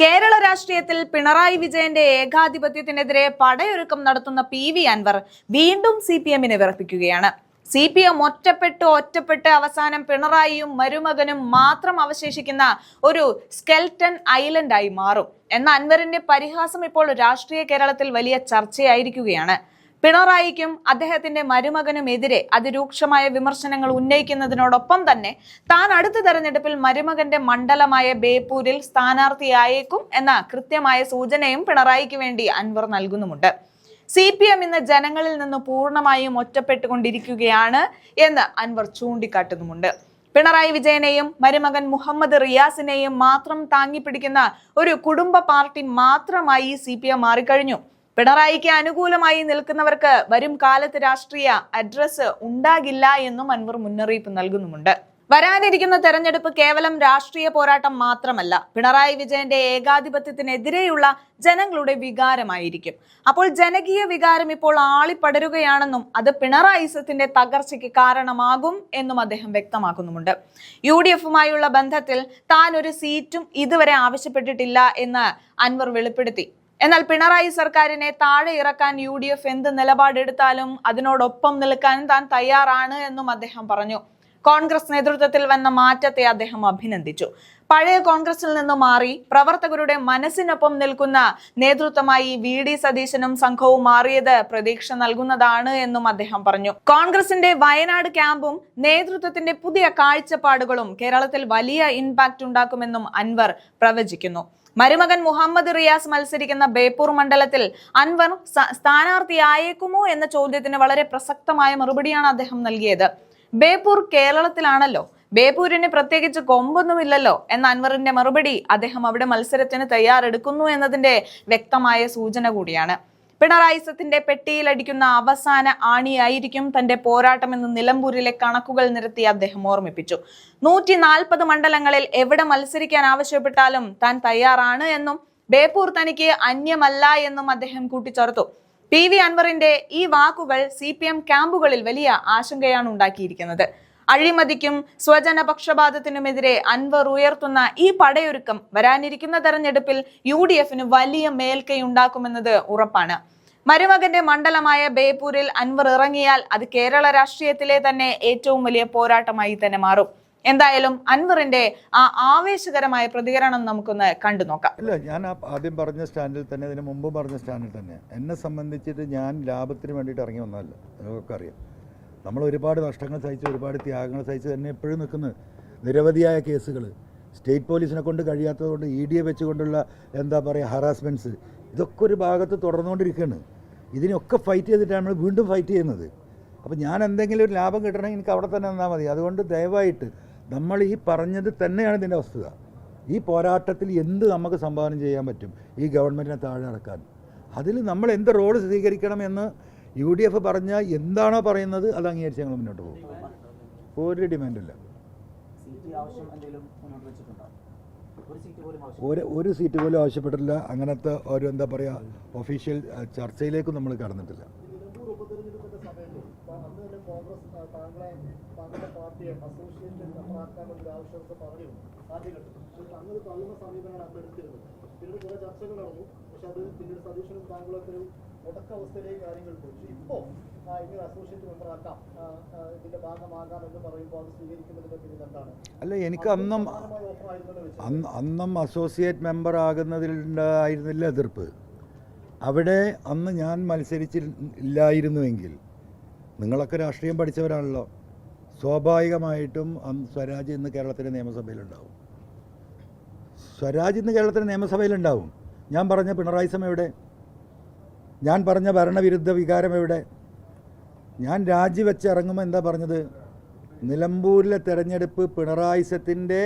കേരള രാഷ്ട്രീയത്തിൽ പിണറായി വിജയന്റെ ഏകാധിപത്യത്തിനെതിരെ പടയൊരുക്കം നടത്തുന്ന പി വി അൻവർ വീണ്ടും സി പി എമ്മിനെ വിറപ്പിക്കുകയാണ്. സി പി എം ഒറ്റപ്പെട്ട് ഒറ്റപ്പെട്ട് അവസാനം പിണറായിയും മരുമകനും മാത്രം അവശേഷിക്കുന്ന ഒരു സ്കെൽട്ടൺ ഐലൻഡായി മാറും. എന്ന അൻവറിന്റെ പരിഹാസം ഇപ്പോൾ രാഷ്ട്രീയ കേരളത്തിൽ വലിയ ചർച്ചയായിരിക്കുകയാണ്. പിണറായിക്കും അദ്ദേഹത്തിന്റെ മരുമകനുമെതിരെ അതിരൂക്ഷമായ വിമർശനങ്ങൾ ഉന്നയിക്കുന്നതിനോടൊപ്പം തന്നെ താൻ അടുത്ത തെരഞ്ഞെടുപ്പിൽ മരുമകന്റെ മണ്ഡലമായ ബേപ്പൂരിൽ സ്ഥാനാർത്ഥിയായേക്കും എന്ന കൃത്യമായ സൂചനയും പിണറായിക്ക് വേണ്ടി അൻവർ നൽകുന്നുമുണ്ട്. സി പി എം ഇന്ന് ജനങ്ങളിൽ നിന്ന് പൂർണമായും ഒറ്റപ്പെട്ടുകൊണ്ടിരിക്കുകയാണ് എന്ന് അൻവർ ചൂണ്ടിക്കാട്ടുന്നുമുണ്ട്. പിണറായി വിജയനെയും മരുമകൻ മുഹമ്മദ് റിയാസിനെയും മാത്രം താങ്ങിപ്പിടിക്കുന്ന ഒരു കുടുംബ പാർട്ടി മാത്രമായി സി പി എം മാറിക്കഴിഞ്ഞു. പിണറായിക്ക് അനുകൂലമായി നിൽക്കുന്നവർക്ക് വരും കാലത്ത് രാഷ്ട്രീയ അഡ്രസ് ഉണ്ടാകില്ല എന്നും അൻവർ മുന്നറിയിപ്പ് നൽകുന്നുമുണ്ട്. വരാനിരിക്കുന്ന തെരഞ്ഞെടുപ്പ് കേവലം രാഷ്ട്രീയ പോരാട്ടം മാത്രമല്ല പിണറായി വിജയന്റെ ഏകാധിപത്യത്തിനെതിരെയുള്ള ജനങ്ങളുടെ വികാരമായിരിക്കും. അപ്പോൾ ജനകീയ വികാരം ഇപ്പോൾ ആളിപ്പടരുകയാണെന്നും അത് പിണറായിസത്തിന്റെ തകർച്ചയ്ക്ക് കാരണമാകും എന്നും അദ്ദേഹം വ്യക്തമാക്കുന്നുമുണ്ട്. യു ഡി എഫുമായുള്ള ബന്ധത്തിൽ താൻ ഒരു സീറ്റും ഇതുവരെ ആവശ്യപ്പെട്ടിട്ടില്ല എന്ന് അൻവർ വെളിപ്പെടുത്തി. എന്നാൽ പിണറായി സർക്കാരിനെ താഴെ ഇറക്കാൻ യു ഡി എഫ് എന്ത് നിലപാടെടുത്താലും അതിനോടൊപ്പം നിൽക്കാൻ താൻ തയ്യാറാണ് എന്നും അദ്ദേഹം പറഞ്ഞു. കോൺഗ്രസ് നേതൃത്വത്തിൽ വന്ന മാറ്റത്തെ അദ്ദേഹം അഭിനന്ദിച്ചു. പഴയ കോൺഗ്രസിൽ നിന്ന് മാറി പ്രവർത്തകരുടെ മനസ്സിനൊപ്പം നിൽക്കുന്ന നേതൃത്വമായി വി ഡി സതീശനും സംഘവും മാറിയത് പ്രതീക്ഷ നൽകുന്നതാണ് എന്നും അദ്ദേഹം പറഞ്ഞു. കോൺഗ്രസിന്റെ വയനാട് ക്യാമ്പും നേതൃത്വത്തിന്റെ പുതിയ കാഴ്ചപ്പാടുകളും കേരളത്തിൽ വലിയ ഇമ്പാക്ട് ഉണ്ടാക്കുമെന്നും അൻവർ പ്രവചിക്കുന്നു. മരുമകൻ മുഹമ്മദ് റിയാസ് മത്സരിക്കുന്ന ബേപ്പൂർ മണ്ഡലത്തിൽ അൻവർ സ്ഥാനാർത്ഥിയായേക്കുമോ എന്ന ചോദ്യത്തിന് വളരെ പ്രസക്തമായ മറുപടിയാണ് അദ്ദേഹം നൽകിയത്. ബേപ്പൂർ കേരളത്തിലാണല്ലോ. ബേപ്പൂരിന് പ്രത്യേകിച്ച് കൊമ്പൊന്നുമില്ലല്ലോ എന്ന അൻവറിന്റെ മറുപടി അദ്ദേഹം അവിടെ മത്സരത്തിന് തയ്യാറെടുക്കുന്നു എന്നതിന്റെ വ്യക്തമായ സൂചന കൂടിയാണ്. പിണറായിസത്തിന്റെ പെട്ടിയിലടിക്കുന്ന അവസാന ആണിയായിരിക്കും തന്റെ പോരാട്ടമെന്ന് നിലമ്പൂരിലെ കണക്കുകൾ നിരത്തി അദ്ദേഹം ഓർമ്മിപ്പിച്ചു. നൂറ്റി നാൽപ്പത് മണ്ഡലങ്ങളിൽ എവിടെ മത്സരിക്കാൻ ആവശ്യപ്പെട്ടാലും താൻ തയ്യാറാണ് എന്നും ബേപ്പൂർ തനിക്ക് അന്യമല്ല എന്നും അദ്ദേഹം കൂട്ടിച്ചേർത്തു. പി വി അൻവറിന്റെ ഈ വാക്കുകൾ സി പി എം ക്യാമ്പുകളിൽ വലിയ ആശങ്കയാണ് ഉണ്ടാക്കിയിരിക്കുന്നത്. അഴിമതിക്കും സ്വജന പക്ഷപാതത്തിനുമെതിരെ അൻവർ ഉയർത്തുന്ന ഈ പടയൊരുക്കം വരാനിരിക്കുന്ന തെരഞ്ഞെടുപ്പിൽ യു ഡി എഫിന് വലിയ മേൽക്കൈയുണ്ടാക്കുമെന്നത് ഉറപ്പാണ്. മരുമകന്റെ മണ്ഡലമായ ബേപ്പൂരിൽ അൻവർ ഇറങ്ങിയാൽ അത് കേരള രാഷ്ട്രീയത്തിലെ തന്നെ ഏറ്റവും വലിയ പോരാട്ടമായി തന്നെ മാറും. എന്തായാലും അൻവറിന്റെ ആ ആവേശകരമായ പ്രതികരണം നമുക്കൊന്ന് കണ്ടു നോക്കാം. ഇല്ല ഞാൻ ആദ്യം പറഞ്ഞ സ്റ്റാൻഡിൽ തന്നെ ഇതിന് മുമ്പ് പറഞ്ഞ സ്റ്റാൻഡിൽ തന്നെ. എന്നെ സംബന്ധിച്ചിട്ട് ഞാൻ ലാഭത്തിന് വേണ്ടിയിട്ട് ഇറങ്ങി വന്നതല്ല. അതൊക്കെ അറിയാം. നമ്മൾ ഒരുപാട് നഷ്ടങ്ങൾ സഹിച്ച് ഒരുപാട് ത്യാഗങ്ങൾ സഹിച്ച് തന്നെ എപ്പോഴും നിൽക്കുന്ന നിരവധിയായ കേസുകൾ. സ്റ്റേറ്റ് പോലീസിനെ കൊണ്ട് കഴിയാത്തതുകൊണ്ട് ഇ ഡി എ വെച്ചുകൊണ്ടുള്ള എന്താ പറയുക ഹറാസ്മെന്റ്സ്. ഇതൊക്കെ ഒരു ഭാഗത്ത് തുടർന്നുകൊണ്ടിരിക്കുകയാണ്. ഇതിനൊക്കെ ഫൈറ്റ് ചെയ്തിട്ടാണ് നമ്മൾ വീണ്ടും ഫൈറ്റ് ചെയ്യുന്നത്. അപ്പോൾ ഞാൻ എന്തെങ്കിലും ഒരു ലാഭം കിട്ടണമെങ്കിൽ എനിക്ക് അവിടെ തന്നെ നിന്നാൽ മതി. അതുകൊണ്ട് ദയവായിട്ട് നമ്മൾ ഈ പറഞ്ഞത് തന്നെയാണ് ഇതിന്റെ വസ്തുത. ഈ പോരാട്ടത്തിൽ എന്ത് നമുക്ക് സംഭാവന ചെയ്യാൻ പറ്റും? ഈ ഗവൺമെന്റിനെ താഴെ ഇറക്കാൻ. അതിൽ നമ്മൾ എന്ത് റോഡ് സ്വീകരിക്കണം എന്ന് യു ഡി എഫ് പറഞ്ഞാൽ എന്താണോ പറയുന്നത് അത് അംഗീകരിച്ച് ഞങ്ങൾ മുന്നോട്ട് പോകും. ഒരു ഡിമാൻഡില്ല സീറ്റ് ആവശ്യം എന്തെങ്കിലും മുന്നോട്ട് ഒരു സീറ്റ് പോലും ആവശ്യം ഒരു ഒരു സീറ്റ് പോലും ആവശ്യപ്പെട്ടിട്ടില്ല. അങ്ങനത്തെ ഒരു എന്താ പറയുക ഒഫീഷ്യൽ ചർച്ചയിലേക്കും നമ്മൾ കടന്നിട്ടില്ല. താങ്കളെ സമീപനമാണ് അന്ന് എടുത്തിരുന്നത് പിന്നീട് കുറെ ചർച്ചകൾ നടന്നു പക്ഷെ അത് പിന്നീട് സതീശനും താങ്കളൊക്കെ ഒരു മുടക്കവസ്ഥയിലേക്ക് കാര്യങ്ങൾ പോയി പക്ഷേ ഇപ്പോൾ ഇങ്ങനെ അസോസിയേറ്റ് മെമ്പറാക്കാം ആ, ആ, ഇതിന്റെ ഭാഗമാകാം എന്ന് പറയുമ്പോൾ അത് സ്വീകരിക്കുന്നതിന്റെ പിന്നിൽ എന്താണ്? അല്ല എനിക്ക് അന്നും അന്ന് അന്നും അസോസിയേറ്റ് മെമ്പർ ആകുന്നതിൽ ഉണ്ടായിരുന്നില്ല എതിർപ്പ്. അവിടെ അന്ന് ഞാൻ മത്സരിച്ചില്ലായിരുന്നുവെങ്കിൽ നിങ്ങളൊക്കെ രാഷ്ട്രീയം പഠിച്ചവരാണല്ലോ. സ്വാഭാവികമായിട്ടും അന്ന് സ്വരാജ് ഇന്ന് കേരളത്തിലെ നിയമസഭയിലുണ്ടാവും. സ്വരാജ് ഇന്ന് കേരളത്തിലെ നിയമസഭയിലുണ്ടാവും. ഞാൻ പറഞ്ഞ പിണറായി സമയം എവിടെ? ഞാൻ പറഞ്ഞ ഭരണവിരുദ്ധ വികാരം എവിടെ? ഞാൻ രാജിവെച്ച് ഇറങ്ങുമ്പോൾ എന്താ പറഞ്ഞത്? നിലമ്പൂരിലെ തെരഞ്ഞെടുപ്പ് പിണറായിസത്തിന്റെ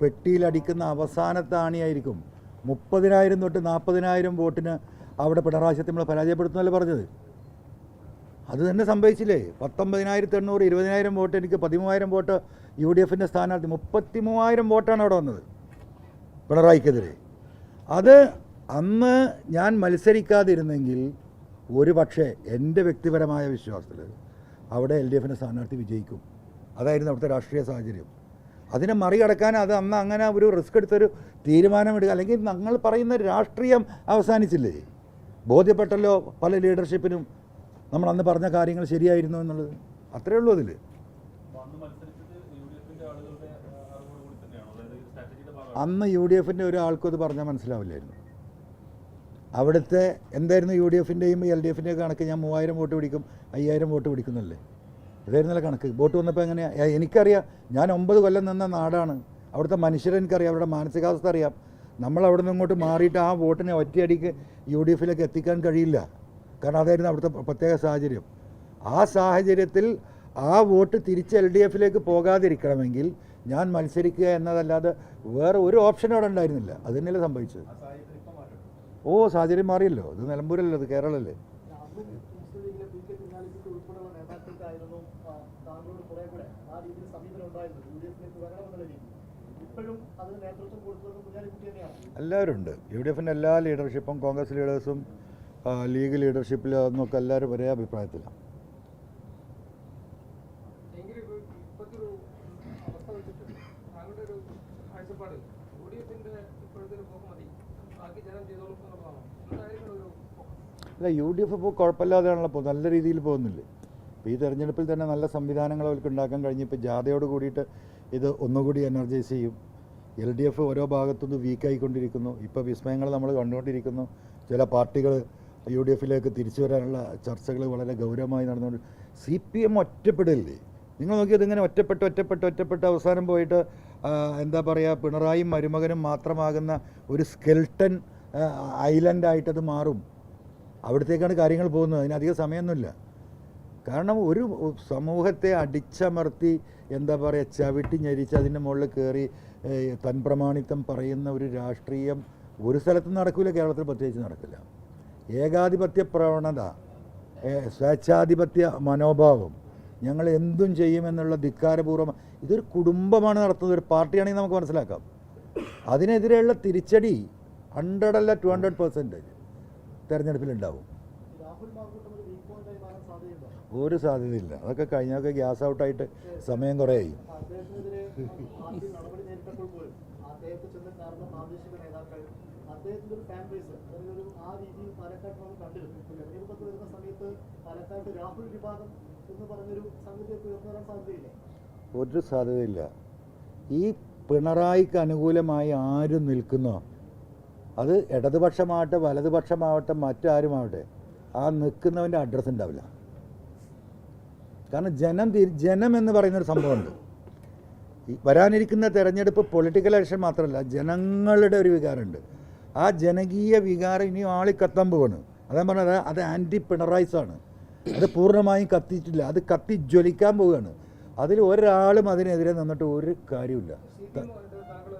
പെട്ടിയിലടിക്കുന്ന അവസാനത്തെ ആണിയായിരിക്കും മുപ്പതിനായിരം തൊട്ട് നാൽപ്പതിനായിരം വോട്ടിന് അവിടെ പിണറായിസത്തെ നമ്മൾ പരാജയപ്പെടുത്തുന്നല്ലേ പറഞ്ഞത്? അത് തന്നെ സംഭവിച്ചില്ലേ? പത്തൊമ്പതിനായിരത്തി എണ്ണൂറ് ഇരുപതിനായിരം വോട്ട് എനിക്ക് പതിമൂവായിരം വോട്ട് യു ഡി എഫിന്റെ സ്ഥാനാർത്ഥി മുപ്പത്തി മൂവായിരം വോട്ടാണ് അവിടെ വന്നത് പിണറായിക്കെതിരെ. അത് അന്ന് ഞാൻ മത്സരിക്കാതിരുന്നെങ്കിൽ ഒരു പക്ഷേ എന്റെ വ്യക്തിപരമായ വിശ്വാസത്തിൽ അവിടെ എൽ ഡി എഫിന്റെ സ്ഥാനാർത്ഥി വിജയിക്കും. അതായിരുന്നു അവിടുത്തെ രാഷ്ട്രീയ സാഹചര്യം. അതിനെ മറികടക്കാൻ അത് അന്ന് അങ്ങനെ ഒരു റിസ്ക് എടുത്തൊരു തീരുമാനമെടുക്കുക അല്ലെങ്കിൽ ഞങ്ങൾ പറയുന്ന രാഷ്ട്രീയം അവസാനിച്ചില്ലേ? ബോധ്യപ്പെട്ടല്ലോ പല ലീഡർഷിപ്പിനും നമ്മൾ അന്ന് പറഞ്ഞ കാര്യങ്ങൾ ശരിയായിരുന്നു എന്നുള്ളത്. അത്രയേ ഉള്ളൂ അതിൽ അന്ന് യു ഡി എഫിന്റെ ഒരാൾക്കും അത് പറഞ്ഞാൽ മനസ്സിലാവില്ലായിരുന്നു. അവിടുത്തെ എന്തായിരുന്നു യു ഡി എഫിന്റെയും എൽ ഡി എഫിന്റെയും കണക്ക് ഞാൻ മൂവായിരം വോട്ട് പിടിക്കും അയ്യായിരം വോട്ട് പിടിക്കുന്നല്ലേ ഇതായിരുന്നല്ല കണക്ക്. വോട്ട് വന്നപ്പോൾ എങ്ങനെയാണ് എനിക്കറിയാം. ഞാൻ ഒമ്പത് കൊല്ലം നിന്ന നാടാണ്. അവിടുത്തെ മനുഷ്യരെ എനിക്കറിയാം. അവരുടെ മാനസികാവസ്ഥ അറിയാം. നമ്മൾ അവിടെ നിന്ന് ഇങ്ങോട്ട് മാറിയിട്ട് ആ വോട്ടിനെ ഒറ്റയടിക്ക് യു ഡി എഫിലേക്ക് എത്തിക്കാൻ കഴിയില്ല. കാരണം അതായിരുന്നു അവിടുത്തെ പ്രത്യേക സാഹചര്യം. ആ സാഹചര്യത്തിൽ ആ വോട്ട് തിരിച്ച് എൽ ഡി എഫിലേക്ക് പോകാതിരിക്കണമെങ്കിൽ ഞാൻ മത്സരിക്കുക എന്നതല്ലാതെ വേറെ ഒരു ഓപ്ഷൻ അവിടെ ഉണ്ടായിരുന്നില്ല. അത് തന്നെയല്ലേ സംഭവിച്ചത്. ഓ സാഹചര്യം മാറിയല്ലോ. ഇത് നിലമ്പൂരല്ലോ ഇത് കേരളല്ലേ? എല്ലാവരും ഉണ്ട് യു ഡി എഫിന്റെ എല്ലാ ലീഡർഷിപ്പും കോൺഗ്രസ് ലീഡേഴ്സും ലീഗ് ലീഡർഷിപ്പിൽ എന്നൊക്കെ എല്ലാവരും ഒരേ അഭിപ്രായത്തിലാണ് എങ്കിലും ഇപ്പോൾ ഇപ്പോഴത്തെ ഒരു അവസ്ഥ വെച്ചിട്ട് താങ്കളുടെ ഒരു കാഴ്ചപ്പാട് യു ഡി എഫിന്റെ ഇപ്പോഴത്തെ ഒരു പോക്ക് മതി ബാക്കി ജനം ചെയ്തോളും എന്നുള്ളതാണോ എന്തായിരിക്കും ഒരു പോക്ക് അല്ല യു ഡി എഫ് ഇപ്പോൾ കുഴപ്പമില്ലാതെയാണല്ലോ ഇപ്പോൾ നല്ല രീതിയിൽ പോകുന്നില്ല? ഇപ്പോൾ ഈ തെരഞ്ഞെടുപ്പിൽ തന്നെ നല്ല സംവിധാനങ്ങൾ അവർക്ക് ഉണ്ടാക്കാൻ കഴിഞ്ഞ് ഇപ്പോൾ ജാഥയോട് കൂടിയിട്ട് ഇത് ഒന്നുകൂടി എനർജൈസ് ചെയ്യും. എൽ ഡി എഫ് ഓരോ ഭാഗത്തുനിന്ന് വീക്കായിക്കൊണ്ടിരിക്കുന്നു ഇപ്പോൾ വിസ്മയങ്ങൾ നമ്മൾ കണ്ടുകൊണ്ടിരിക്കുന്നു. ചില പാർട്ടികൾ യു ഡി എഫിലേക്ക് തിരിച്ചു വരാനുള്ള ചർച്ചകൾ വളരെ ഗൗരവമായി നടന്നുകൊണ്ട് സി പി എം ഒറ്റപ്പെടില്ലേ? നിങ്ങൾ നോക്കിയത് ഇങ്ങനെ ഒറ്റപ്പെട്ട് ഒറ്റപ്പെട്ട് ഒറ്റപ്പെട്ട് അവസാനം പോയിട്ട് എന്താ പറയുക പിണറായിയും മരുമകനും മാത്രമാകുന്ന ഒരു സ്കെൽട്ടൻ ഐലൻഡായിട്ടത് മാറും. അവിടത്തേക്കാണ് കാര്യങ്ങൾ പോകുന്നത്. അതിനധികം സമയമൊന്നുമില്ല. കാരണം ഒരു സമൂഹത്തെ അടിച്ചമർത്തി എന്താ പറയുക ചവിട്ടി ഞെരിച്ച് അതിന്റെ മുകളിൽ കയറി തൻപ്രമാണിത്വം പറയുന്ന ഒരു രാഷ്ട്രീയം ഒരു സ്ഥലത്തും നടക്കില്ല കേരളത്തിൽ പ്രത്യേകിച്ച് നടക്കില്ല. ഏകാധിപത്യ പ്രവണത സ്വേച്ഛാധിപത്യ മനോഭാവം ഞങ്ങൾ എന്തും ചെയ്യുമെന്നുള്ള ധിക്കാരപൂർവം ഇതൊരു കുടുംബമാണ് നടത്തുന്നത് ഒരു പാർട്ടിയാണെങ്കിൽ നമുക്ക് മനസ്സിലാക്കാം. അതിനെതിരെയുള്ള തിരിച്ചടി ഹൺഡ്രഡ് അല്ല ടു ഹൺഡ്രഡ് പെർസെന്റേജ് തെരഞ്ഞെടുപ്പിലുണ്ടാവും. ഒരു സാധ്യതയില്ല. അതൊക്കെ കഴിഞ്ഞൊക്കെ ഗ്യാസ് ഔട്ടായിട്ട് സമയം കുറേ ആയി അദ്ദേഹത്തിന്റെ ഒരു ഫാൻ ബേസ് ഒരു ആ രീതിയിൽ പാലക്കാട്ട് നമ്മൾ കണ്ടിരുന്നു. ഇപ്പൊ തെരഞ്ഞെടുപ്പൊക്കെ വരുന്ന സമയത്ത് രാഹുൽ വിഭാഗം എന്ന് പറഞ്ഞൊരു സംഗതിയൊക്കെ ഉയർന്നു വരാൻ സാധ്യതയില്ലേ? ഒരു സാധ്യതയില്ല. ഈ പിണറായിക്ക് അനുകൂലമായി ആരും നിൽക്കുന്നോ അത് ഇടതുപക്ഷമാവട്ടെ വലതുപക്ഷമാവട്ടെ മറ്റാരുമാവട്ടെ ആ നിൽക്കുന്നവന്റെ അഡ്രസ്സ് ഉണ്ടാവില്ല. കാരണം ജനം ജനം എന്ന് പറയുന്നൊരു സംഭവമുണ്ട്. വരാനിരിക്കുന്ന തെരഞ്ഞെടുപ്പ് പൊളിറ്റിക്കൽ ഇലക്ഷൻ മാത്രമല്ല ജനങ്ങളുടെ ഒരു വികാരമുണ്ട്. ആ ജനകീയ വികാരം ഇനി ആളിക്കത്താൻ പോവാണ്. അതാ പറഞ്ഞത് അത് ആന്റി പിണറായിസ് ആണ്. അത് പൂർണമായും കത്തിയിട്ടില്ല അത് കത്തി ജ്വലിക്കാൻ പോവുകയാണ് അതിൽ ഒരാളും അതിനെതിരെ നിന്നിട്ട് ഒരു കാര്യമില്ല സി പി എം താങ്കൾ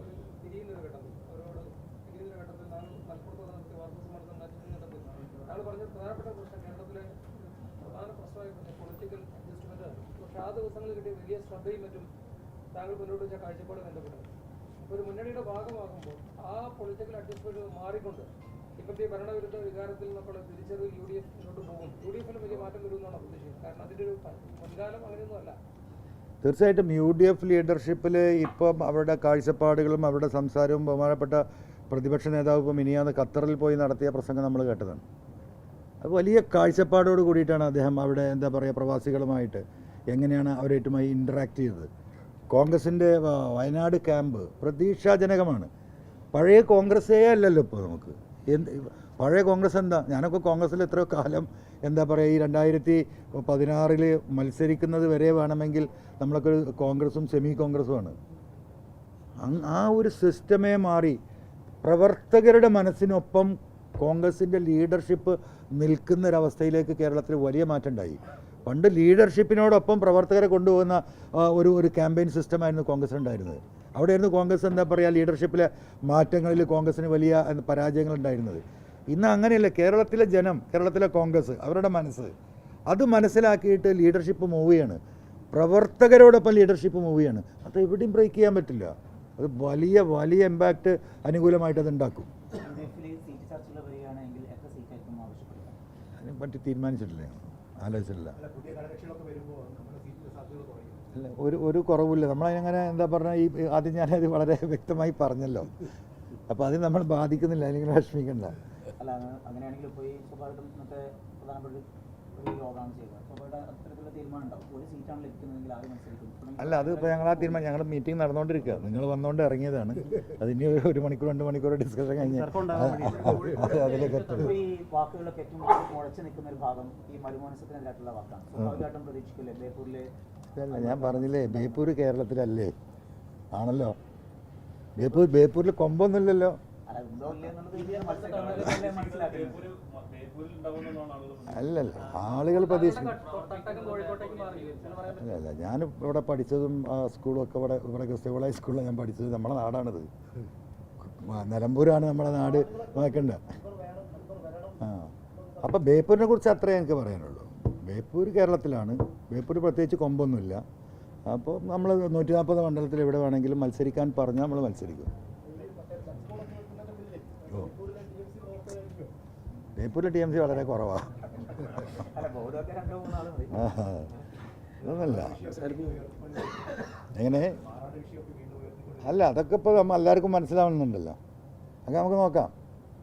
ഒരു തിരിയുന്ന ഒരു ഘട്ടം അവരോട് തിരിയുന്ന ഒരു ഘട്ടത്തിൽ താങ്കൾ മലപ്പുറത്ത് നടത്തിയ വാർത്താ സമ്മേളനം നടത്തുന്ന ഘട്ടത്തിൽ താങ്കൾ പറഞ്ഞ പ്രധാനപ്പെട്ട പ്രശ്നം കേരളത്തിലെ പ്രധാന പ്രശ്നമായി പൊളിറ്റിക്കൽ അഡ്ജസ്റ്റ്മെന്റ് പക്ഷേ ആ ദിവസങ്ങളിൽ കിട്ടിയ വലിയ ശ്രദ്ധയും മറ്റും താങ്കൾ മുന്നോട്ട് വെച്ച കാഴ്ചപ്പാട് ബന്ധപ്പെട്ട് ഒരു മുന്നണിയുടെ ഭാഗമാകുമ്പോൾ ആ പൊളിറ്റിക്കൽ അഡ്ജസ്റ്റ്മെന്റ് മാറിക്കൊണ്ട് ഇപ്പോഴത്തെ ഭരണവിരുദ്ധ വികാരത്തിൽ നിന്നൊക്കെ തിരിച്ചറിവ് യു ഡി എഫ് മുന്നോട്ട് പോകും. യു ഡി എഫിന് വലിയ മാറ്റം വരുമെന്നാണ് പ്രതീക്ഷിക്കുന്നത് കാരണം അതിന്റെ ഒരു മുൻകാലം അങ്ങനെയൊന്നുമല്ല തീർച്ചയായിട്ടും യു ഡി എഫ് ലീഡർഷിപ്പിൽ ഇപ്പം അവരുടെ കാഴ്ചപ്പാടുകളും അവരുടെ സംസാരവും ബഹുമാനപ്പെട്ട പ്രതിപക്ഷ നേതാവ് ഇപ്പം ഇനിയാന്ന് ഖത്തറിൽ പോയി നടത്തിയ പ്രസംഗം നമ്മൾ കേട്ടതാണ്. അത് വലിയ കാഴ്ചപ്പാടോട് കൂടിയിട്ടാണ് അദ്ദേഹം അവിടെ എന്താ പറയുക പ്രവാസികളുമായിട്ട് എങ്ങനെയാണ് അവരായിട്ടുമായി ഇന്ററാക്ട് ചെയ്തത്? കോൺഗ്രസിന്റെ വയനാട് ക്യാമ്പ് പ്രതീക്ഷാജനകമാണ്. പഴയ കോൺഗ്രസ്സേ അല്ലല്ലോ ഇപ്പോൾ നമുക്ക്. എന്ത് പഴയ കോൺഗ്രസ് എന്താ? ഞാനൊക്കെ കോൺഗ്രസ്സിൽ എത്രയോ കാലം എന്താ പറയുക ഈ രണ്ടായിരത്തി പതിനാറിൽ മത്സരിക്കുന്നത് വരെ വേണമെങ്കിൽ നമ്മളൊക്കെ കോൺഗ്രസും സെമി കോൺഗ്രസുമാണ് ആ ഒരു സിസ്റ്റമേ മാറി പ്രവർത്തകരുടെ മനസ്സിനൊപ്പം കോൺഗ്രസിന്റെ ലീഡർഷിപ്പ് നിൽക്കുന്നൊരവസ്ഥയിലേക്ക് കേരളത്തിൽ വലിയ മാറ്റം ഉണ്ടായി. പണ്ട് ലീഡർഷിപ്പിനോടൊപ്പം പ്രവർത്തകരെ കൊണ്ടുപോകുന്ന ഒരു ഒരു ക്യാമ്പയിൻ സിസ്റ്റമായിരുന്നു കോൺഗ്രസ് ഉണ്ടായിരുന്നത്. അവിടെയായിരുന്നു കോൺഗ്രസ് എന്താ പറയുക ലീഡർഷിപ്പിലെ മാറ്റങ്ങളിൽ കോൺഗ്രസിന് വലിയ പരാജയങ്ങൾ പരാജയങ്ങളുണ്ടായിരുന്നത് ഇന്ന് അങ്ങനെയല്ല കേരളത്തിലെ ജനം കേരളത്തിലെ കോൺഗ്രസ് അവരുടെ മനസ്സ് അത് മനസ്സിലാക്കിയിട്ട് ലീഡർഷിപ്പ് മൂവ് ചെയ്യാണ്. പ്രവർത്തകരോടൊപ്പം ലീഡർഷിപ്പ് മൂവ് ചെയ്യാണ്. അത് എവിടെയും ബ്രേക്ക് ചെയ്യാൻ പറ്റില്ല. അത് വലിയ വലിയ ഇമ്പാക്റ്റ് അനുകൂലമായിട്ട് അത് ഉണ്ടാക്കും. പറ്റി തീരുമാനിച്ചിട്ടില്ല. ആലോചിച്ചിട്ടില്ല. അല്ല ഒരു ഒരു കുറവില്ല നമ്മളതിനങ്ങനെ എന്താ പറഞ്ഞാൽ ഈ ആദ്യം ഞാനത് വളരെ വ്യക്തമായി പറഞ്ഞല്ലോ. അപ്പോൾ അത് നമ്മൾ ബാധിക്കുന്നില്ല. അല്ലെങ്കിൽ വിഷമിക്കണ്ട. അല്ല അങ്ങനെയാണെങ്കിൽ ഇപ്പോൾ ഈ സ്വാഭാവികം ഇന്നത്തെ പ്രധാനപ്പെട്ട അല്ല അത് ഇപ്പോൾ ഞങ്ങൾ ആ തീരുമാനം. ഞങ്ങൾ മീറ്റിംഗ് നടന്നുകൊണ്ടിരിക്കുക നിങ്ങൾ വന്നുകൊണ്ട് ഇറങ്ങിയതാണ്. അതിന് ഒരു- ഒരു മണിക്കൂർ രണ്ട് മണിക്കൂർ ഡിസ്കഷൻ കഴിഞ്ഞ്. അത് അതിലേക്ക് അല്ല ഞാൻ പറഞ്ഞില്ലേ ബേപ്പൂർ കേരളത്തിലല്ലേ? ആണല്ലോ. ബേപ്പൂർ ബേപ്പൂരിൽ കൊമ്പൊന്നുമില്ലല്ലോ. ബേപ്പൂര് അല്ലല്ല ആളുകൾ പ്രതീക്ഷിക്കും. അല്ല ഞാൻ ഇവിടെ പഠിച്ചതും ആ സ്കൂളും ഒക്കെ ഇവിടെ ഇവിടെ ക്രിസ്ത്യ കോളേജ് സ്കൂളിലാണ് ഞാൻ പഠിച്ചത് നമ്മുടെ നാടാണിത്. നിലമ്പൂരാണ് നമ്മുടെ നാട് നോക്കണ്ട? ആ അപ്പോൾ ബേപ്പൂരിനെ കുറിച്ച് അത്രേ എനിക്ക് പറയാനുള്ളൂ. ബേപ്പൂർ കേരളത്തിലാണ്. ബേപ്പൂർ പ്രത്യേകിച്ച് കൊമ്പൊന്നുമില്ല. അപ്പോൾ നമ്മൾ നൂറ്റി നാൽപ്പത് മണ്ഡലത്തിൽ എവിടെ വേണമെങ്കിലും മത്സരിക്കാൻ പറഞ്ഞാൽ നമ്മൾ മത്സരിക്കും ഓ ബേപ്പൂരിൽ ടി എം സി വളരെ കുറവാണ് ആഹാ. എങ്ങനെ? അല്ല അതൊക്കെ ഇപ്പോൾ നമ്മൾ എല്ലാവർക്കും മനസ്സിലാവുന്നുണ്ടല്ലോ. അതൊക്കെ നമുക്ക് നോക്കാം.